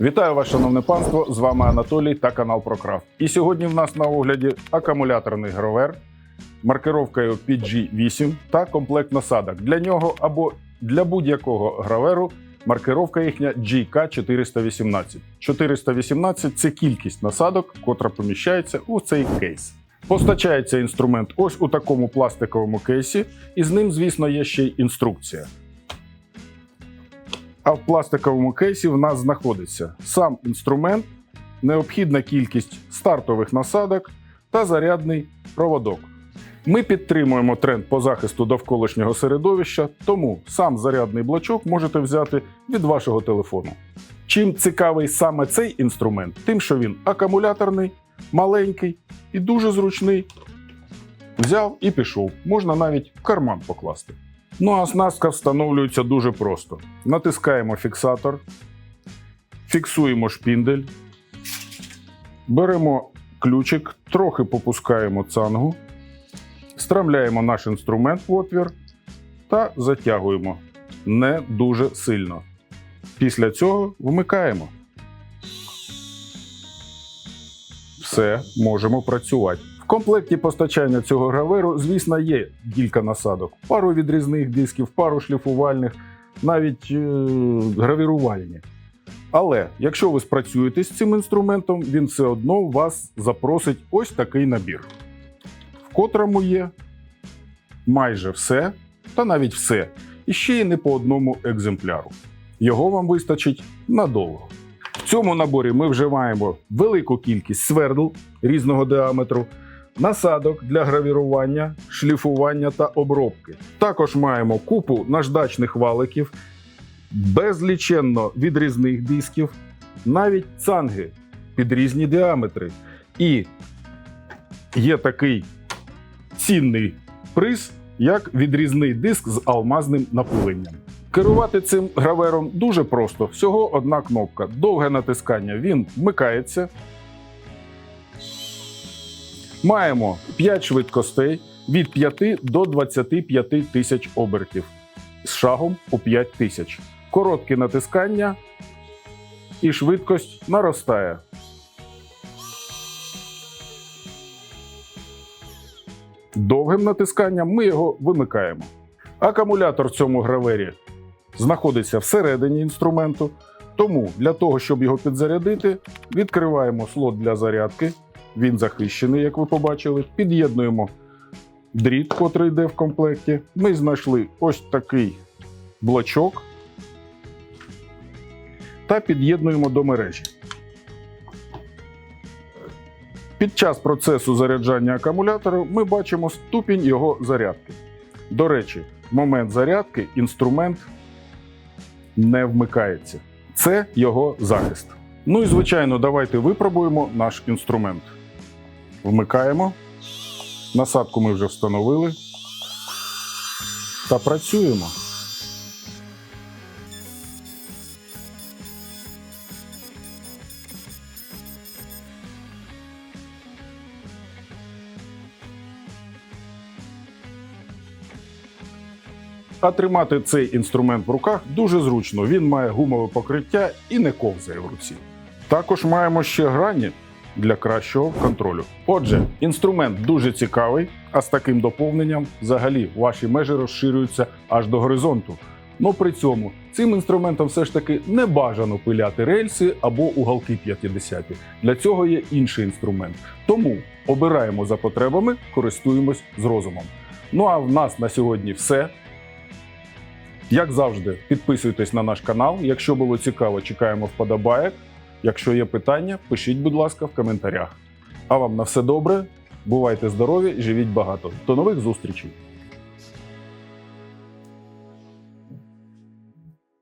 Вітаю вас, шановне панство! З вами Анатолій та канал ProCraft. І сьогодні в нас на огляді акумуляторний гровер маркировкою PG8 та комплект насадок. Для нього або для будь-якого граверу маркировка їхня GK418. 418 це кількість насадок, котра поміщається у цей кейс. Постачається інструмент ось у такому пластиковому кейсі, і з ним, звісно, є ще й інструкція. А в пластиковому кейсі в нас знаходиться сам інструмент, необхідна кількість стартових насадок та зарядний проводок. Ми підтримуємо тренд по захисту довколишнього середовища, тому сам зарядний блочок можете взяти від вашого телефону. Чим цікавий саме цей інструмент, тим, що він акумуляторний, маленький і дуже зручний. Взяв і пішов, можна навіть в карман покласти. Ну а оснастка встановлюється дуже просто. Натискаємо фіксатор, фіксуємо шпіндель, беремо ключик, трохи попускаємо цангу, страмляємо наш інструмент в отвір та затягуємо не дуже сильно. Після цього вмикаємо. Все, можемо працювати. Комплекті постачання цього граверу, звісно, є кілька насадок: пару відрізних дисків, пару шліфувальних, навіть е- гравірувальні. Але якщо ви спрацюєте з цим інструментом, він все одно вас запросить ось такий набір, в котрому є майже все, та навіть все, і ще й не по одному екземпляру. Його вам вистачить надовго. В цьому наборі ми вживаємо велику кількість свердл різного діаметру, насадок для гравірування, шліфування та обробки. Також маємо купу наждачних валиків, безліченно відрізних дисків, навіть цанги під різні діаметри. І є такий цінний приз, як відрізний диск з алмазним напиленням. Керувати цим гравером дуже просто. Всього одна кнопка. Довге натискання він вмикається. Маємо 5 швидкостей від 5 до 25 тисяч обертів з шагом у 5 тисяч. Коротке натискання і швидкость наростає. Довгим натисканням ми його вимикаємо. Акумулятор в цьому гравері знаходиться всередині інструменту. Тому для того, щоб його підзарядити, відкриваємо слот для зарядки. Він захищений, як ви побачили. Під'єднуємо дріт, котрий йде в комплекті. Ми знайшли ось такий блочок та під'єднуємо до мережі. Під час процесу заряджання акумулятора ми бачимо ступінь його зарядки. До речі, в момент зарядки інструмент не вмикається. Це його захист. Ну і звичайно, давайте випробуємо наш інструмент. Вмикаємо. Насадку ми вже встановили. Та працюємо. А тримати цей інструмент в руках дуже зручно. Він має гумове покриття і не ковзає в руці. Також маємо ще грані для кращого контролю. Отже, інструмент дуже цікавий, а з таким доповненням взагалі ваші межі розширюються аж до горизонту. Но при цьому цим інструментом все ж таки не бажано пиляти рельси або уголки 50. Для цього є інший інструмент. Тому обираємо за потребами, користуємось з розумом. Ну а в нас на сьогодні все. Як завжди, підписуйтесь на наш канал. Якщо було цікаво, чекаємо вподобаєк. Якщо є питання, пишіть, будь ласка, в коментарях. А вам на все добре, бувайте здорові живіть багато. До нових зустрічей!